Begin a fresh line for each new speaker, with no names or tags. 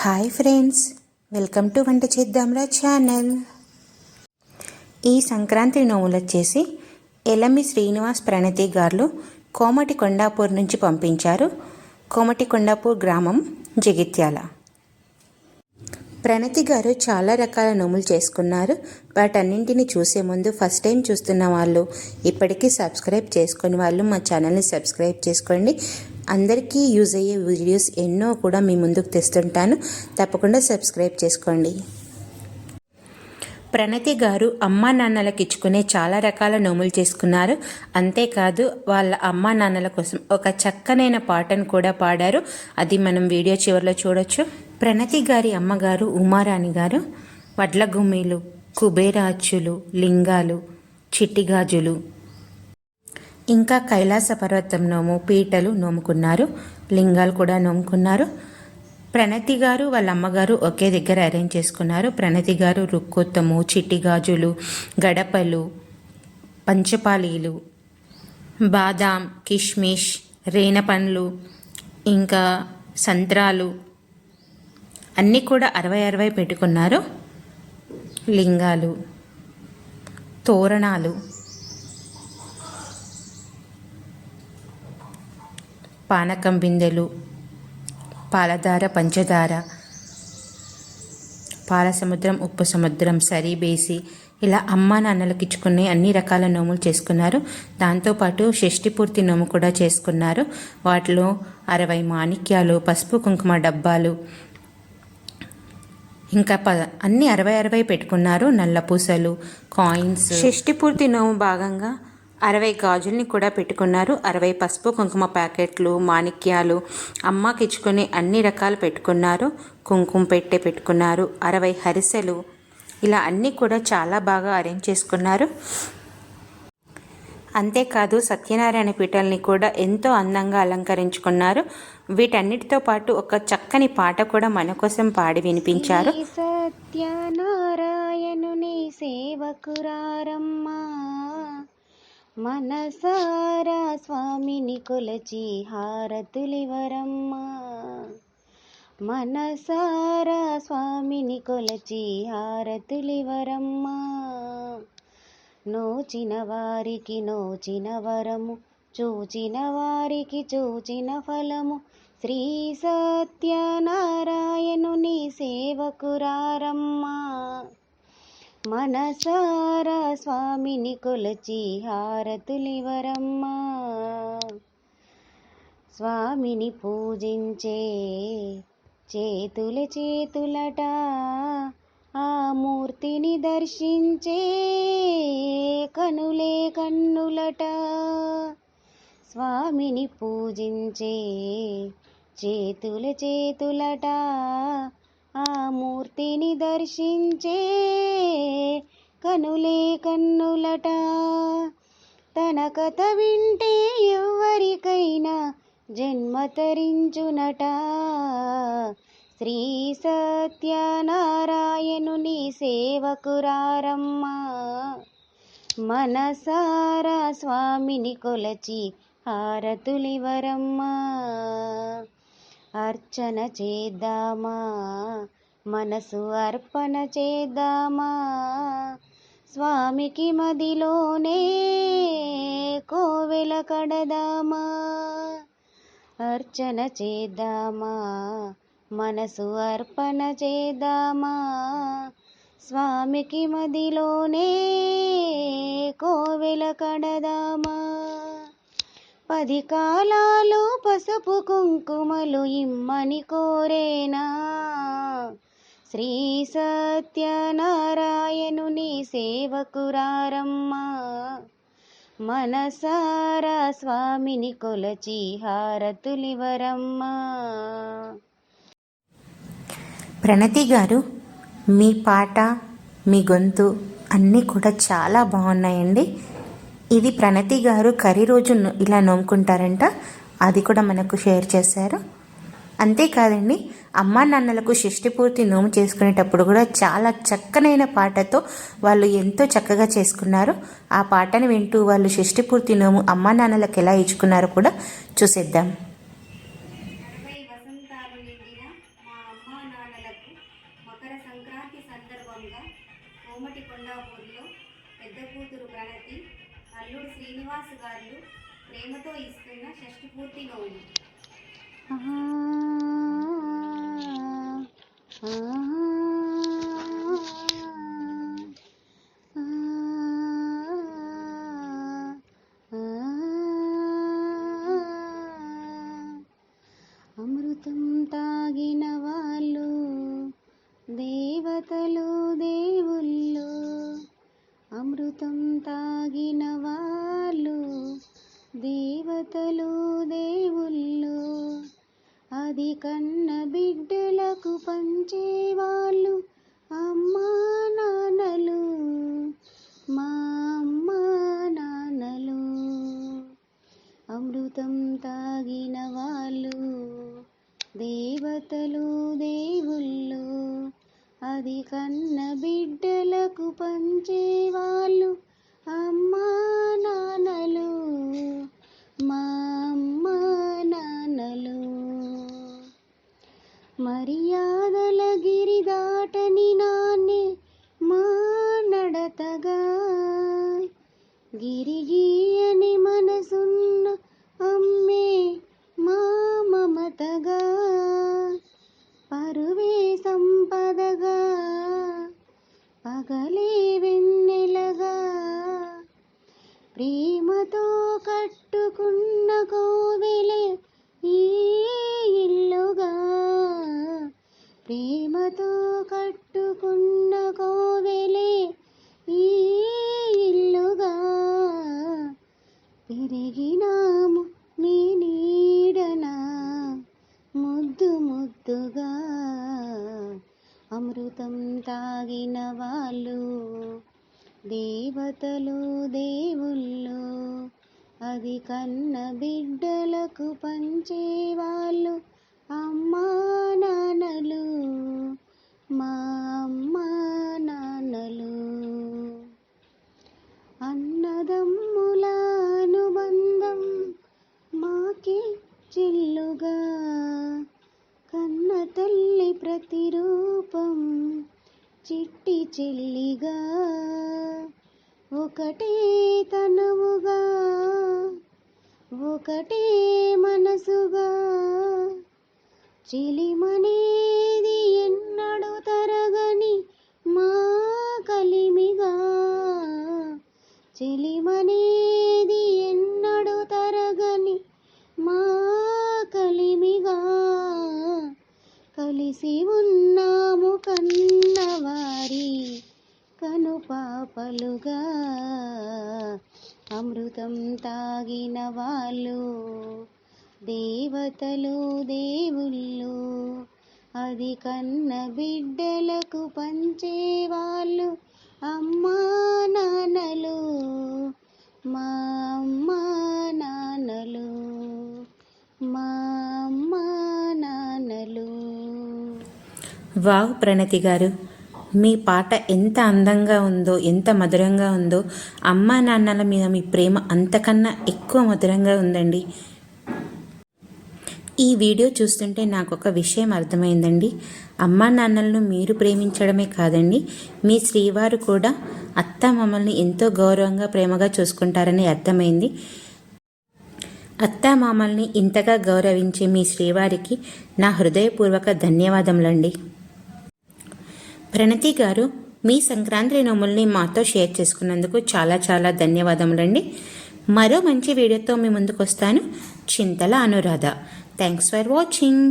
Hi friends welcome to వంట చేద్దాంరా channel. ఈ సంక్రాంతి నోములు వచ్చేసి ఎలమి శ్రీనివాస్ ప్రణతి గారు కోమటి కొండాపూర్ నుంచి పంపించారు. కోమటి కొండాపూర్ గ్రామం జగిత్యాల. ప్రణతి గారు చాలా రకాల నోములు చేసుకున్నారు. వాటన్నింటిని చూసే ముందు ఫస్ట్ టైం చూస్తున్న వాళ్ళు ఇప్పటికీ సబ్స్క్రైబ్ చేసుకుని వాళ్ళు మా ఛానల్ని సబ్స్క్రైబ్ చేసుకోండి. అందరికీ యూజ్ అయ్యే వీడియోస్ ఎన్నో కూడా మీ ముందుకు తెస్తుంటాను. తప్పకుండా సబ్స్క్రైబ్ చేసుకోండి. ప్రణతి గారు అమ్మా నాన్నలకు ఇచ్చుకునే చాలా రకాల నోములు చేసుకున్నారు. అంతేకాదు వాళ్ళ అమ్మా నాన్నల కోసం ఒక చక్కనైన పాటను కూడా పాడారు. అది మనం వీడియో చివరిలో చూడొచ్చు. ప్రణతి గారి అమ్మగారు ఉమారాణి గారు వడ్ల గుమ్మిలు కుబేరాచులు లింగాలు చిట్టిగాజులు ఇంకా కైలాస పర్వతం నోము పీటలు నోముకున్నారు లింగాలు కూడా నోముకున్నారు. ప్రణతి గారు వాళ్ళ అమ్మగారు ఒకే దగ్గర అరేంజ్ చేసుకున్నారు. ప్రణతి గారు రుక్కొత్తము చిట్టిగాజులు గడపలు పంచపాలీలు బాదాం కిష్మిష్ రేన పండ్లు ఇంకా సంత్రాలు అన్నీ కూడా అరవై అరవై పెట్టుకున్నారు. లింగాలు తోరణాలు పానకం బిందెలు పాలధార పంచదార పాల సముద్రం ఉప్పు సముద్రం సరి బేసి ఇలా అమ్మ నాన్నలకు ఇచ్చుకునే అన్ని రకాల నోములు చేసుకున్నారు. దాంతోపాటు షష్ఠి పూర్తి నోము కూడా చేసుకున్నారు. వాటిలో అరవై మాణిక్యాలు పసుపు కుంకుమ డబ్బాలు ఇంకా ప అన్ని అరవై అరవై పెట్టుకున్నారు. నల్ల పూసలు కాయిన్స్. షష్టిపూర్తి నోము భాగంగా అరవై గాజుల్ని కూడా పెట్టుకున్నారు. అరవై పసుపు కుంకుమ ప్యాకెట్లు మాణిక్యాలు అమ్మకిచ్చుకొని అన్ని రకాలు పెట్టుకున్నారు. కుంకుమ పెట్టె పెట్టుకున్నారు. అరవై హరిసెలు ఇలా అన్నీ కూడా చాలా బాగా అరేంజ్ చేసుకున్నారు. అంతేకాదు సత్యనారాయణ పీఠల్ని కూడా ఎంతో అందంగా అలంకరించుకున్నారు. వీటన్నిటితో పాటు ఒక చక్కని పాట కూడా మన కోసం పాడి వినిపించారు.
సత్యనారాయణుని సేవకురారమ్మా. మనసారా స్వామిని కొలచి హారతులివరమ్మా. మనసారా స్వామిని కొలచి హారతులివరమ్మా. నోచిన వారికి నోచిన వరము చూచిన వారికి చూచిన ఫలము. శ్రీ సత్యనారాయణుని సేవకురారమ్మా. మనసారా స్వామిని కొలచి హారతులివరమ్మా. స్వామిని పూజించే చేతుల చేతులట ఆ మూర్తిని దర్శించే కనులే కన్నులట. స్వామిని పూజించే చేతుల చేతులట ఆ మూర్తిని దర్శించే కనులే కన్నులట. తన కథ వింటే ఎవరికైనా జన్మ తరించునట. శ్రీ సత్యనారాయణుని సేవకురారమ్మా. మనసారా స్వామిని కొలచి హారతులివరమ్మా. అర్చన చేద్దామా? మనసు అర్పణ చేద్దామా? స్వామికి మదిలోనే కోవెల కడదామా? అర్చన చేద్దామా? మనసు అర్పణ చేద్దామా? స్వామికి మదిలోనే కోవెల కడదామా? పది కాలాలు పసుపు కుంకుమలు ఇమ్మని కోరేనా? శ్రీ సత్యనారాయణుని సేవకురారమ్మా. మనసారా స్వామిని కొలచి హారతులివరమ్మా.
ప్రణతి గారు మీ పాట మీ గొంతు అన్నీ కూడా చాలా బాగున్నాయండి. ఇది ప్రణతి గారు కర్రీ రోజు ఇలా నోముకుంటారంట. అది కూడా మనకు షేర్ చేశారు. అంతేకాదండి అమ్మా నాన్నలకు షష్టి పూర్తి నోము చేసుకునేటప్పుడు కూడా చాలా చక్కనైన పాటతో వాళ్ళు ఎంతో చక్కగా చేసుకున్నారు. ఆ పాటను వింటూ వాళ్ళు షష్టి పూర్తి నోము అమ్మా నాన్నలకు ఎలా ఇచ్చుకున్నారో కూడా చూసేద్దాం.
ఇస్తున్న పూర్తి
ఆహా, ఆహా, అమృతం తాగిన వాళ్ళు దేవతలు దేవుళ్ళు. అమృతం తాగిన వాళ్ళు దేవతలు దేవుళ్ళు అది కన్న బిడ్డలకు పంచేవాళ్ళు అమ్మా నాన్నలు మా అమ్మా నాన్నలు. అమృతం తాగిన వాళ్ళు దేవతలు దేవుళ్ళు అది కన్న బిడ్డలకు పంచేవాళ్ళు అమ్మా నాన్నలు. మర్యాదల గిరి దాటని నాన్నే మా నడతగా. గిరిగీయని దేవతలు దేవుళ్ళు అది కన్న బిడ్డలకు పంచేవాళ్ళు. అమ్మా నాన్నలు మా అమ్మా నాన్నలు. అన్నదమ్ముల అనుబంధం మాకి చిల్లుగా. కన్న తల్లి ప్రతిరూపం చిట్టి చెల్లిగా. ఒకటే తనవుగా ఒకటే మనసుగా. చిలిమనేది ఎన్నడు తరగని మా కలిమిగా. చిలిమనే ఎన్నడు తరగని మా కలిమిగా కలిసి ఉన్నాము కన్నవారి కనుపాపలుగా అమృతం తాగిన వాళ్ళు దేవతలు దేవుళ్ళు అది కన్న బిడ్డలకు పంచేవాళ్ళు అమ్మా నాన్నలు మా అమ్మా నాన్నలు మా అమ్మా నాన్నలు.
వావ్ ప్రణతి గారు. మీ పాట ఎంత అందంగా ఉందో ఎంత మధురంగా ఉందో అమ్మా నాన్నల మీద మీ ప్రేమ అంతకన్నా ఎక్కువ మధురంగా ఉందండి. ఈ వీడియో చూస్తుంటే నాకు ఒక విషయం అర్థమైందండి. అమ్మా నాన్నలను మీరు ప్రేమించడమే కాదండి మీ శ్రీవారు కూడా అత్త మమ్మల్ని ఎంతో గౌరవంగా ప్రేమగా చూసుకుంటారని అర్థమైంది. అత్త మామల్ని ఇంతగా గౌరవించే మీ శ్రీవారికి నా హృదయపూర్వక ధన్యవాదములండి. ప్రణతి గారు మీ సంక్రాంతి నోముల్ని మాతో షేర్ చేసుకున్నందుకు చాలా చాలా ధన్యవాదములండి. మరో మంచి వీడియోతో మీ ముందుకు వస్తాను Chintala Anuradha. Thanks for watching